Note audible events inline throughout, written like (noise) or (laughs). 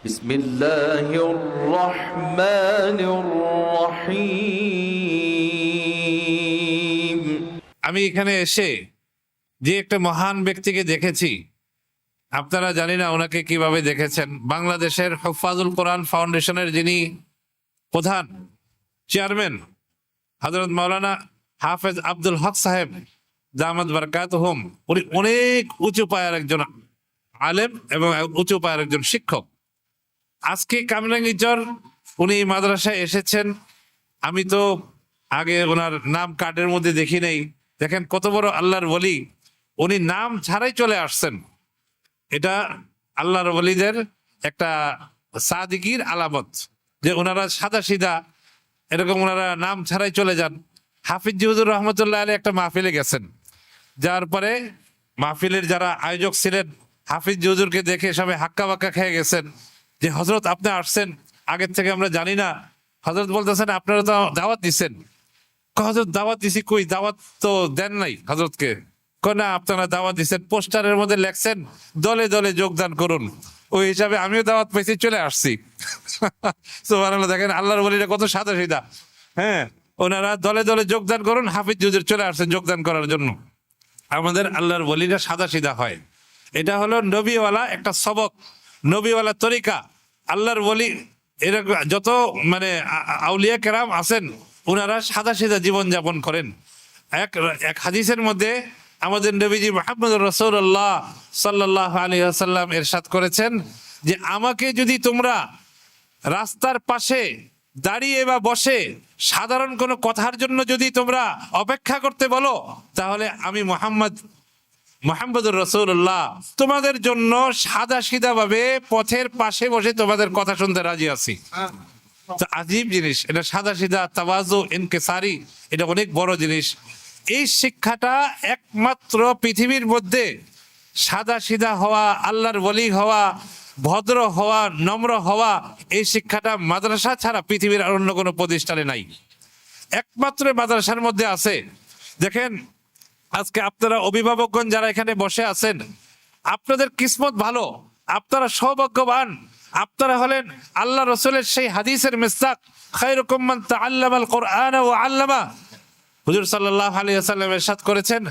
بسم الله الرحمن الرحيم আমি এখানে এসে যে একটা মহান ব্যক্তিকে দেখেছি আপনারা জানি না ওনাকে কিভাবে দেখেছেন বাংলাদেশের হফাজুল কোরআন ফাউন্ডেশনের যিনি প্রধান চেয়ারম্যান হজরত মাওলানা হাফেজ আব্দুল হক সাহেব জামাত বারকাত হোম উনি অনেক উঁচু পায়ের একজন আলেম এবং উঁচু পায়ের একজন শিক্ষক আজকে কামরাঙ্গিচর উনি মাদ্রাসায় এসেছেন। আমি তো আগে ওনার নাম কার্ডের মধ্যে দেখি নেই। দেখেন কত বড় আল্লাহর বলি উনি নাম ছাড়াই চলে আসছেন। এটা আল্লাহর বলিদের একটা সাদিকির আলামত যে ওনারা সাদা সিধা, এরকম ওনারা নাম ছাড়াই চলে যান। হাফিজ জিহুদুর রহমতুল্লাহ আলী একটা মাহফিলে গেছেন। যার পরে মাহফিলের যারা আয়োজক ছিলেন, হাফিজ জিহুদুরকে দেখে সবাই হাক্কা বাক্কা খেয়ে গেছেন। যে হজরত আপনি আসছেন, আগের থেকে আমরা জানি না। হজরত বলতেছেন, আপনারা তো দাওয়াত দিচ্ছেন হজরত দাওয়াত দিছি কই? দাওয়াত তো দেন নাই হজরতকে না, আপনারা দাওয়াত দিচ্ছেন পোস্টারের মধ্যে লেখছেন, দলে দলে যোগদান করুন। ওই হিসাবে আমিও দাওয়াত পেয়েছি চলে আসছি। (laughs) দেখেন আল্লাহর বলিটা কত সাদা সিধা হ্যাঁ ওনারা দলে দলে যোগদান করুন, হাফিজ জুজুর চলে আসছেন যোগদান করার জন্য। আমাদের আল্লাহর বলিটা সাদা সিধা হয়। এটা হলো নবীওয়ালা একটা সবক। নবীওয়ালা তরিকা, আল্লাহর বলি এরকম যত মানে আউলিয়া কেরাম আছেন ওনারা সাদা সিধা জীবন যাপন করেন। এক এক হাদিসের মধ্যে আমাদের নবীজি মোহাম্মদ রসৌল্লাহ সাল্লাহ আলী আসাল্লাম এরশাদ করেছেন যে, আমাকে যদি তোমরা রাস্তার পাশে দাঁড়িয়ে বা বসে সাধারণ কোনো কথার জন্য যদি তোমরা অপেক্ষা করতে বলো, তাহলে আমি মোহাম্মদ মোহাম্মদুর রসুল্লাহ তোমাদের জন্য সাদা সিধা ভাবে পথের পাশে বসে তোমাদের কথা শুনতে রাজি আছি। তো আজীব জিনিস এটা সাদা সিধা তাওয়াজু ইনকেসারি এটা অনেক বড় জিনিস। এই শিক্ষাটা একমাত্র পৃথিবীর মধ্যে সাদা সিধা হওয়া আল্লাহর বলি হওয়া ভদ্র হওয়া নম্র হওয়া এই শিক্ষাটা মাদ্রাসা ছাড়া পৃথিবীর আর অন্য কোনো প্রতিষ্ঠানে নাই। একমাত্র মাদ্রাসার মধ্যে আছে। দেখেন আজকে আপনারা অভিভাবকগণ যারা এখানে বসে আছেন, আপনাদের কিসমত ভালো, আপনারা সৌভাগ্যবান, আপনারা হলেন আল্লাহ রসুলের সেই হাদিসের মিস্তাক খায়রুকুম মান তাআল্লামাল কোরআন ও আল্লামা। হুজুর সাল্লাল্লাহু আলাইহি ওয়াসাল্লাম ইরশাদ করেছেন,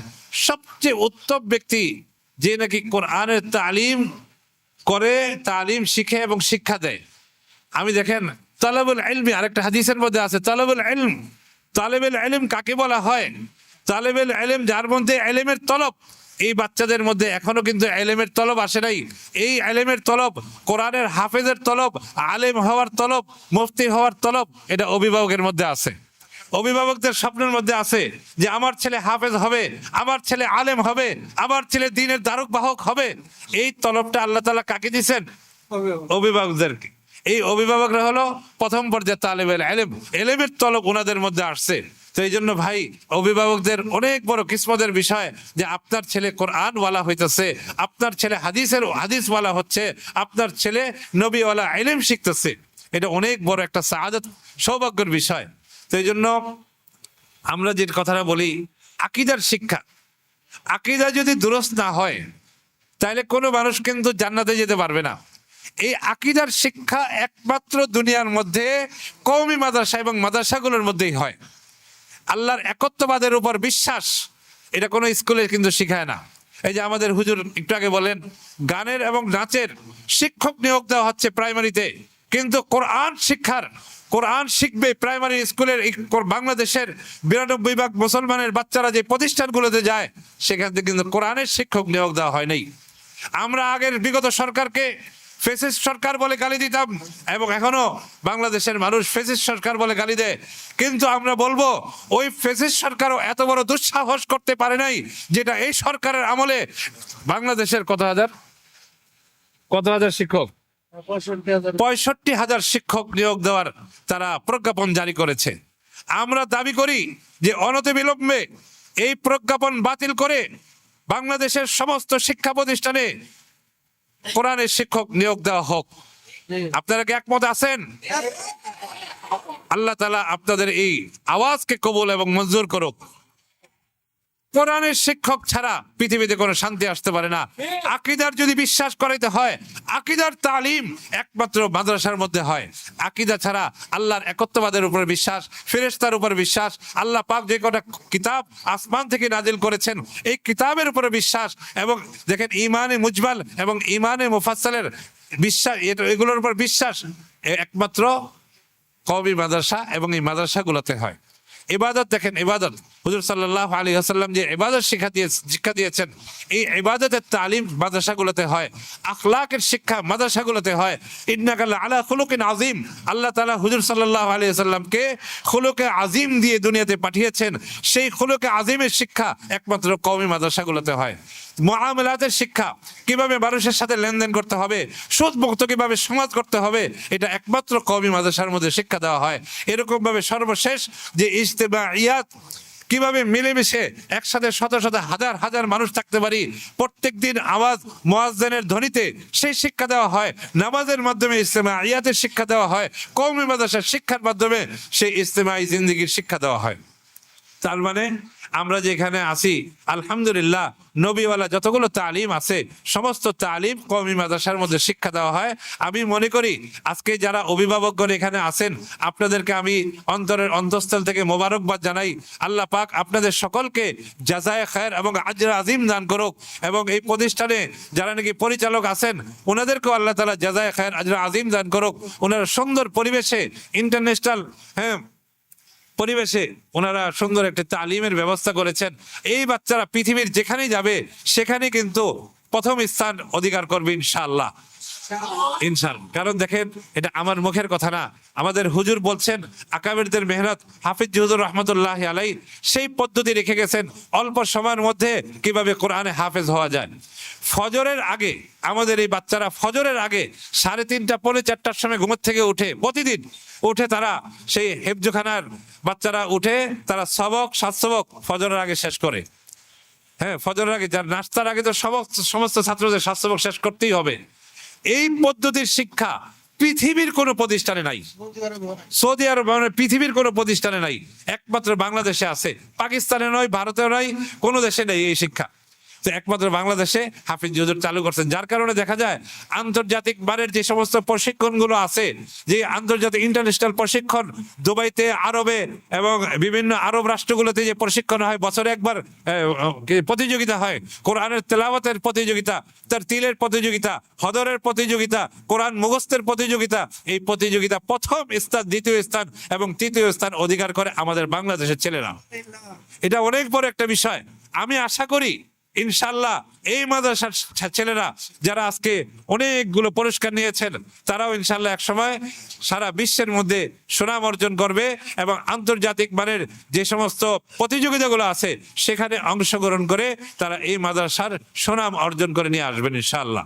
সবচেয়ে উত্তম ব্যক্তি যে নাকি কোরআনের তালিম করে, তালিম শিখে এবং শিক্ষা দেয়। আমি দেখেন, তালাবুল ইলমি, আরেকটা হাদিসের মধ্যে আছে, তালাবুল ইলম, তালেবুল ইলম কাকে বলা হয়? তালেবুল ইলম যার মধ্যে ইলমের তলব এই বাচ্চাদের মধ্যে এখনও কিন্তু এলেমের তলব আসে নাই। এই এলেমের তলব কোরআনের হাফেজের তলব আলেম হওয়ার তলব মুফতি হওয়ার তলব এটা অভিভাবকের মধ্যে আছে। অভিভাবকদের স্বপ্নের মধ্যে আছে যে আমার ছেলে হাফেজ হবে আমার ছেলে আলেম হবে আমার ছেলে দিনের দ্বারক বাহক হবে। এই তলবটা আল্লাহ তালা কাকে দিচ্ছেন অভিভাবকদেরকে। এই অভিভাবকরা হলো প্রথম পর্যায়ে তালেবের এলেম। এলেমের তলব ওনাদের মধ্যে আসছে। তো এই জন্য ভাই, অভিভাবকদের অনেক বড় কিসমতের বিষয় যে আপনার ছেলে কোরআন ওয়ালা হইতেছে, আপনার ছেলে হাদিসের হাদিস ওয়ালা হচ্ছে, আপনার ছেলে নবীওয়ালা এলেম শিখতেছে। এটা অনেক বড় একটা সাহাদত সৌভাগ্যের বিষয়। তো এই জন্য আমরা যে কথাটা বলি, আকিদার শিক্ষা। আকিদা যদি দুরস্ত না হয় তাহলে কোনো মানুষ কিন্তু জান্নাতে যেতে পারবে না। এই আকিদার শিক্ষা একমাত্র দুনিয়ার মধ্যে কওমি মাদ্রাসা এবং মাদ্রাসাগুলোর মধ্যেই হয়। আল্লাহর একত্ববাদের উপর বিশ্বাস, এটা কোনো স্কুলে কিন্তু শিখায় না। এই যে আমাদের হুজুর একটু আগে বলেন, গানের এবং নাচের শিক্ষক নিয়োগ দেওয়া হচ্ছে প্রাইমারিতে, কিন্তু কোরআন শিক্ষার, কোরআন শিখবে প্রাইমারি স্কুলের বাংলাদেশের বিরানব্বই ভাগ মুসলমানের বাচ্চারা যে প্রতিষ্ঠানগুলোতে যায়, সেখান থেকে কিন্তু কোরআনের শিক্ষক নিয়োগ দেওয়া হয় নাই। আমরা আগের বিগত সরকারকে ফেসিস্ট সরকার বলে গালি দিতাম এবং এখনও বাংলাদেশের মানুষ ফেসিস্ট সরকার বলে গালি দেয়। কিন্তু আমরা বলব, ওই ফেসিস্ট সরকারও এত বড় দুঃসাহস করতে পারে নাই যেটা এই সরকারের আমলে। বাংলাদেশের কত হাজার? কত হাজার শিক্ষক? পঁয়ষট্টি হাজার শিক্ষক নিয়োগ দেওয়ার তারা প্রজ্ঞাপন জারি করেছে। আমরা দাবি করি যে অনতি বিলম্বে এই প্রজ্ঞাপন বাতিল করে বাংলাদেশের সমস্ত শিক্ষা প্রতিষ্ঠানে কোরআনের শিক্ষক নিয়োগ দেওয়া হোক। আপনারা কি একমত আছেন? আল্লাহ তালা আপনাদের এই আওয়াজকে কবল এবং মঞ্জুর করুক। কোরআনের শিক্ষক ছাড়া পৃথিবীতে কোনো শান্তি আসতে পারে না। আকিদার যদি বিশ্বাস করাইতে হয় আকিদার তালিম একমাত্র মাদ্রাসার মধ্যে হয়। আকিদা ছাড়া আল্লাহর একত্ববাদের উপর বিশ্বাস ফেরেশতার উপর বিশ্বাস আল্লাহ পাক যে কটা কিতাব আসমান থেকে নাজিল করেছেন এই কিতাবের উপরে বিশ্বাস এবং দেখেন ইমানে মুজবাল এবং ইমানে মুফাসসালের বিশ্বাস এগুলোর উপর বিশ্বাস একমাত্র কবি মাদ্রাসা এবং এই মাদ্রাসাগুলোতে হয়। ইবাদত দেখেন, ইবাদত। হুজুর সাল্লাহ আলী আসাল্লাম যে ইবাদত শিক্ষা দিয়ে শিক্ষা দিয়েছেন, এই ইবাদতের তালিম মাদ্রাসাগুলোতে হয়, আখলাকের শিক্ষা মাদ্রাসাগুলোতে হয়। ইন্নাকাল আলা খুলুকিন আজিম আল্লাহ তালা হুজুর সাল্লাহ আলী আসাল্লামকে খুলুকে আজিম দিয়ে দুনিয়াতে পাঠিয়েছেন। সেই খুলুকে আজিমের শিক্ষা একমাত্র কওমি মাদ্রাসাগুলোতে হয়। মহামেলাতের শিক্ষা, কীভাবে মানুষের সাথে লেনদেন করতে হবে সুদ মুক্ত কীভাবে সমাজ করতে হবে, এটা একমাত্র কওমি মাদ্রাসার মধ্যে শিক্ষা দেওয়া হয়। এরকমভাবে সর্বশেষ যে ইয়াত কীভাবে মিলেমিশে একসাথে শত শত হাজার হাজার মানুষ থাকতে পারি? প্রত্যেক দিন আওয়াজ মোয়াজদানের ধ্বনিতে সেই শিক্ষা দেওয়া হয়। নামাজের মাধ্যমে ইজতেমা আয়াতের শিক্ষা দেওয়া হয়। কৌমি মাদাসার শিক্ষার মাধ্যমে সেই ইজতেমাই জিন্দিগির শিক্ষা দেওয়া হয়। তার মানে আমরা যেখানে আছি, আলহামদুলিল্লাহ, নবীওয়ালা যতগুলো তালিম আছে, সমস্ত তালিম কমি মাদ্রাসার মধ্যে শিক্ষা দেওয়া হয়। আমি মনে করি, আজকে যারা অভিভাবকগণ এখানে আছেন, আপনাদেরকে আমি অন্তরের অন্তঃস্থল থেকে মোবারকবাদ জানাই। আল্লাহ পাক আপনাদের সকলকে জাজায় খায়ের এবং আজরা আজিম দান করুক। এবং এই প্রতিষ্ঠানে যারা নাকি পরিচালক আছেন ওনাদেরকেও আল্লাহ তালা জাজায় খায়ের, আজরা আজিম দান করুক। ওনারা সুন্দর পরিবেশে ইন্টারন্যাশনাল হ্যাঁ পরিবেশে ওনারা সুন্দর একটা তালিমের ব্যবস্থা করেছেন। এই বাচ্চারা পৃথিবীর যেখানেই যাবে সেখানে কিন্তু প্রথম স্থান অধিকার করবে ইনশাআল্লাহ। ইনশাআল্লাহ। কারণ দেখেন, এটা আমার মুখের কথা না। আমাদের হুজুর বলছেন আকাবিরদের মেহনত হাফিজ হুজুর রহমতুল্লাহ আলাই সেই পদ্ধতি রেখে গেছেন অল্প সময়ের মধ্যে কীভাবে কোরআনে হাফেজ হওয়া যায়। ফজরের আগে, আমাদের এই বাচ্চারা ফজরের আগে সাড়ে তিনটা, পৌনে চারটার সময় ঘুমের থেকে উঠে, প্রতিদিন উঠে তারা সেই হেফজুখানার বাচ্চারা উঠে তারা সবক, সাত সবক ফজরের আগে শেষ করে। হ্যাঁ ফজরের আগে যার নাস্তার আগে তো সমস্ত সমস্ত ছাত্রদের স্বাস্থ্যবক শেষ করতেই হবে। এই পদ্ধতির শিক্ষা পৃথিবীর কোনো প্রতিষ্ঠানে নাই। সৌদি আরব মানে পৃথিবীর কোনো প্রতিষ্ঠানে নাই। একমাত্র বাংলাদেশে আছে। পাকিস্তানে নয় ভারতে নয় কোনো দেশে নেই এই শিক্ষা। তো একমাত্র বাংলাদেশে হাফিজ হুজুর চালু করছেন। যার কারণে দেখা যায়, আন্তর্জাতিক মানের যে সমস্ত প্রশিক্ষণগুলো আছে, যে আন্তর্জাতিক ইন্টারন্যাশনাল প্রশিক্ষণ দুবাইতে, আরবে এবং বিভিন্ন আরব রাষ্ট্রগুলোতে যে প্রশিক্ষণ হয়, বছরে একবার প্রতিযোগিতা হয়। কোরআনের তেলাওয়াতের প্রতিযোগিতা তার তিলের প্রতিযোগিতা, হদরের প্রতিযোগিতা, কোরআন মুখস্থের প্রতিযোগিতা, এই প্রতিযোগিতা প্রথম স্থান, দ্বিতীয় স্থান এবং তৃতীয় স্থান অধিকার করে আমাদের বাংলাদেশের ছেলেরা। এটা অনেক বড় একটা বিষয়। আমি আশা করি ইনশাল্লাহ এই মাদ্রাসার ছেলেরা যারা আজকে অনেকগুলো পুরস্কার নিয়েছেন, তারাও ইনশাল্লাহ এক সময় সারা বিশ্বের মধ্যে সুনাম অর্জন করবে এবং আন্তর্জাতিক মানের যে সমস্ত প্রতিযোগিতাগুলো আছে, সেখানে অংশগ্রহণ করে তারা এই মাদ্রাসার সুনাম অর্জন করে নিয়ে আসবেন ইনশাল্লাহ।